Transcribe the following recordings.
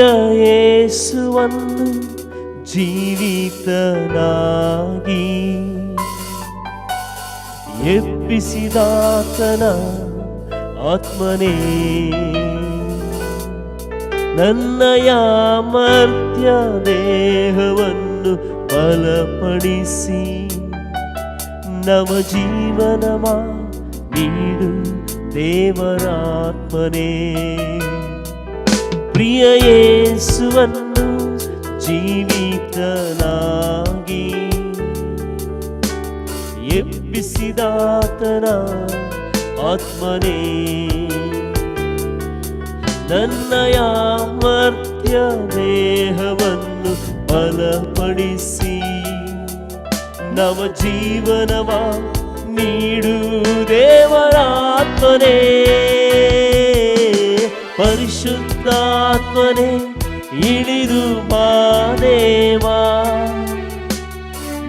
ಯೇಸುವನ್ನು ಜೀವಿತನಾಗಿ ಎಬ್ಬಿಸಿದಾತನ ಆತ್ಮನೇ. ನನ್ನಯ ಮರ್ತ್ಯ ದೇಹವನ್ನು ಬಲಪಡಿಸಿ ನವ ಜೀವನವ ನೀಡು ದೇವರಾತ್ಮನೇ. ಪ್ರಿಯ ಯೇಸುವನ್ನು ಜೀವಿತನಾಗಿ ಎಬ್ಬಿಸಿದಾತನ ಆತ್ಮನೇ. ನನ್ನ ಯಾಮರ್ತ್ಯ ದೇಹವನ್ನು ಬಲಪಡಿಸಿ ನವ ಜೀವನವ ನೀಡು ದೇವರಾತ್ಮನೇ. ಪರಿಶುದ್ಧಾತ್ಮನೇ ಇಳಿದು ಬಾದೇವಾ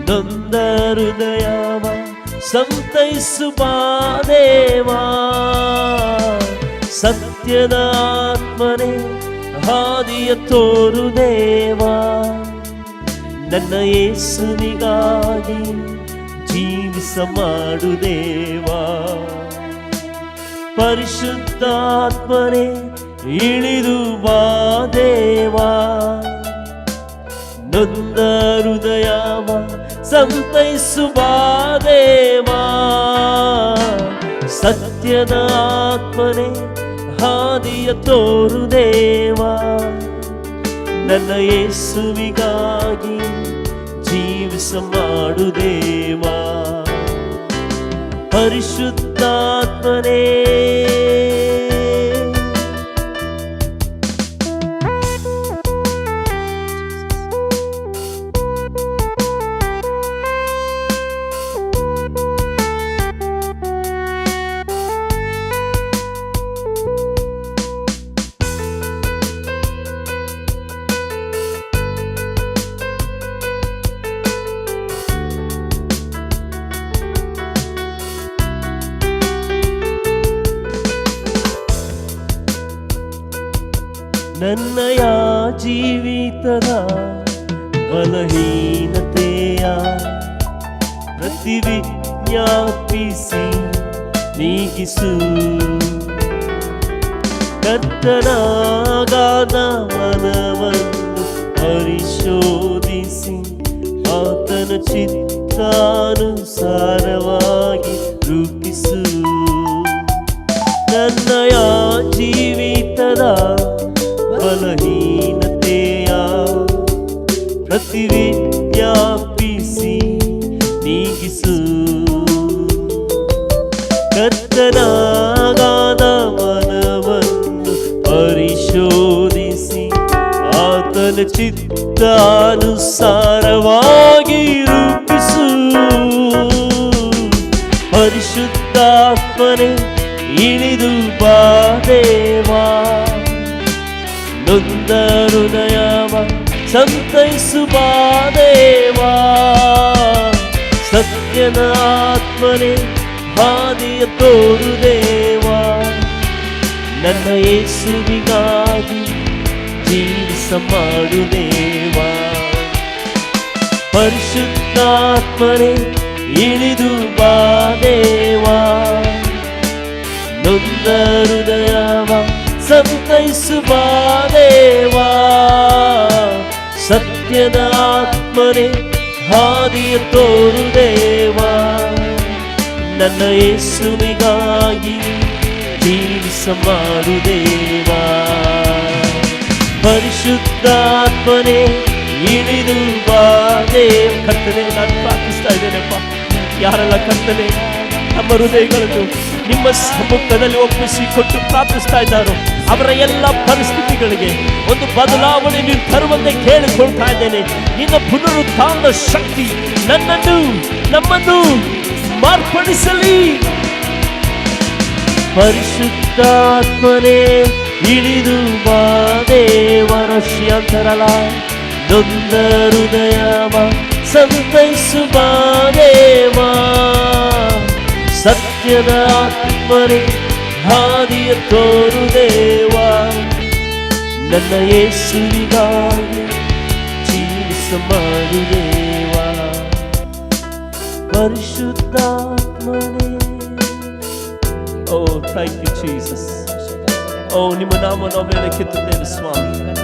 ನೊಂದ ಹೃದಯವ ಸಂತೈಸು ಬಾದೇವಾ ಸತ್ಯದ ಆತ್ಮನೆ ಹಾದಿಯ ತೋರು ದೇವಾ ನನ್ನ ಯೇಸುವಿಗಾಗಿ ಜೀವಿಸ ಮಾಡು ದೇವಾ ಪರಿಶುದ್ಧಾತ್ಮನೆ ಇಳಿದು ಬಾ ದೇವಾ. ನೊಂದ ಹೃದಯವ ಸಂತೈಸುವಾ ದೇವಾ. ಸತ್ಯದ ಆತ್ಮನೆ ಹಾದಿಯ ತೋರು ದೇವಾ. ನನ್ನ ಯೇಸುವಿಗಾಗಿ ಜೀವಿಸ ಮಾಡು ದೇವಾ. ಪರಿಶುದ್ಧಾತ್ಮನೇ ನನ್ನಯ ಜೀವಿತದ ಬಲಹೀನತೆಯ ಪ್ರತಿ ವಿಜ್ಞಾಪಿಸಿ ನೀಗಿಸು. ಕರ್ತನಾಗಾದ ಮನವನ್ನು ಪರಿಶೋಧಿಸಿ ಆತನ ಚಿತ್ತಾನುಸಾರವಾಗಿ ರೂಪಿಸು. ನನ್ನಯ ಜೀವಿತದ ಬಲಹೀನತೆಯ ಪ್ರತಿ ವಿಜ್ಞಾಪಿಸಿ ನೀಗಿಸು. ಕರ್ತನಾಗಾದ ಮನವನ್ನು ಪರಿಶೋಧಿಸಿ ಆತನ ಚಿತ್ತಾನುಸಾರವಾಗಿ ನೊಂದ ಹೃದಯವ ಸಂತೈಸು ಬಾ ದೇವಾ ಸತ್ಯದ ಆತ್ಮನೆ ಹಾದಿಯ ತೋರು ದೇವಾ ನನ್ನ ಯೇಸುವಿಗಾಗಿ ಜೀವಿಸ ಮಾಡು ದೇವಾ ಪರಿಶುದ್ಧಾತ್ಮನೆ ಇಳಿದು ಬಾ ದೇವಾ ನೊಂದ ಹೃದಯವ ಸಂತೈಸು ಆತ್ಮನೆ ಹಾದಿಯ ತೋರು ದೇವಾ. ನನ್ನ ಯೇಸುವಿಗಾಗಿ ಜೀವಿಸ ಮಾಡು ದೇವಾ. ಪರಿಶುದ್ಧಾತ್ಮನೆ ಇಳಿದು ಬಾ ಕತ್ತಲೆ ನಾನು ಪ್ರಾರ್ಥಿಸ್ತಾ ಇದ್ದೇನೆಪ್ಪ. ಯಾರೆಲ್ಲ ಕರ್ತನೆ, ನಮ್ಮ ಹೃದಯಗಳನ್ನು ನಿಮ್ಮ ಸಮ್ಮುಖದಲ್ಲಿ ಒಪ್ಪಿಸಿ ಕೊಟ್ಟು ಪ್ರಾರ್ಥಿಸ್ತಾ ಇದ್ದಾರೋ ಅವರ ಎಲ್ಲ ಪರಿಸ್ಥಿತಿಗಳಿಗೆ ಒಂದು ಬದಲಾವಣೆ ನೀನು ತರುವಂತೆ ಕೇಳಿಕೊಳ್ತಾ ಇದ್ದೇನೆ. ನಿನ್ನ ಪುನರುತ್ಥಾನದ ಶಕ್ತಿ ನನ್ನನ್ನು, ನಮ್ಮನ್ನು ಮಾರ್ಪಡಿಸಲಿ. ಪರಿಶುದ್ಧಾತ್ಮನೆ, ಇಳಿದು ಬಾ ದೇವರ ಶ್ಯಾಂತರಲ ನೊಂದ ಹೃದಯವ ಸಂತೈಸು ಬಾ ದೇವಾ. ಸತ್ಯದ ಆತ್ಮನೆ ಹಾದಿಯ ತೋರು ದೇವಾ, ನನ್ನ ಯೇಸುವಿಗಾಗಿ ಜೀವಿಸ ಮಾಡು ದೇವಾ. ಪರಿಶುದ್ಧಾತ್ಮನೇ. ಓ ಥ್ಯಾಂಕ್ ಯು ಜೀಸಸ್ ಓ ನಿಮ್ಮ ನಾಮ ನಾವು ಕೆತ್ತುತ್ತೇವೆ ಸ್ವಾಮಿ.